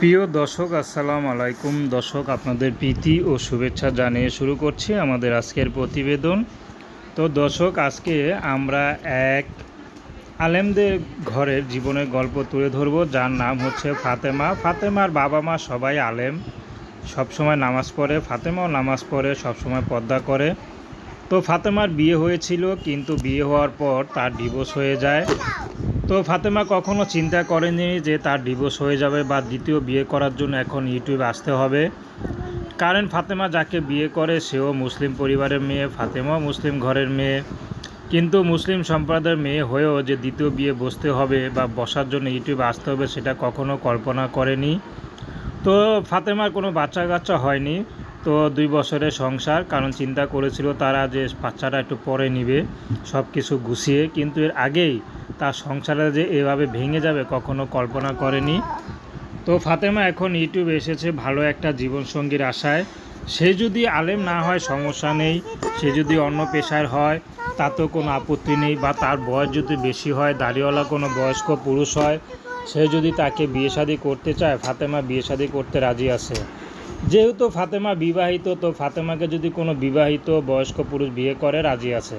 প্রিয় দর্শক, আসসালাম আলাইকুম। দর্শক, আপনাদের প্রীতি ও শুভেচ্ছা জানিয়ে শুরু করছি আমাদের আজকের প্রতিবেদন। তো দর্শক, আজকে আমরা এক আলেমদের ঘরের জীবনের গল্প তুলে ধরবো। যার নাম হচ্ছে ফাতেমা। ফাতেমার বাবা মা সবাই আলেম। সবসময় নামাজ পড়ে। ফাতেমাও নামাজ পড়ে, সবসময় পর্দা করে। তো ফাতেমার বিয়ে হয়েছিল, কিন্তু বিয়ে হওয়ার পর তার ডিভোর্স হয়ে যায়। তো ফাতেমা কখনো চিন্তা করেনি যে তার ডিভোর্স হয়ে যাবে বা দ্বিতীয় বিয়ে করার জন্য এখন ইউটিউবে আসতে হবে। কারণ ফাতেমা যাকে বিয়ে করে সেও মুসলিম পরিবারের মেয়ে, ফাতেমাও মুসলিম ঘরের মেয়ে। কিন্তু মুসলিম সম্প্রদায়ের মেয়ে হয়েও যে দ্বিতীয় বিয়ে বসতে হবে বা বসার জন্য ইউটিউবে আসতে হবে সেটা কখনো কল্পনা করেনি। তো ফাতেমার কোনো বাচ্চা কাচ্চা হয়নি। তো দুই বছরের সংসার, কারণ চিন্তা করেছিল তারা যে বাচ্চাটা একটু পরে নিবে সব কিছু গুছিয়ে। কিন্তু এর আগেই তার সংসারে যে এভাবে ভেঙে যাবে কখনো কল্পনা করেনি। তো ফাতেমা এখন ইউটিউবে এসেছে ভালো একটা জীবনসঙ্গীর আশায়। সে যদি আলেম না হয়, সমস্যা নেই। সে যদি অন্য পেশার হয়, তাতেও কোনো আপত্তি নেই বা তার বয়স যদি বেশি হয়, দাড়িওয়ালা কোনো বয়স্ক পুরুষ হয়, সে যদি তাকে বিয়ে শাদী করতে চায়, ফাতেমা বিয়ে শাদী করতে রাজি আছে। যেহেতু ফাতেমা বিবাহিত, তো ফাতেমাকে যদি কোনো বিবাহিত বয়স্ক পুরুষ বিয়ে করে, রাজি আছে।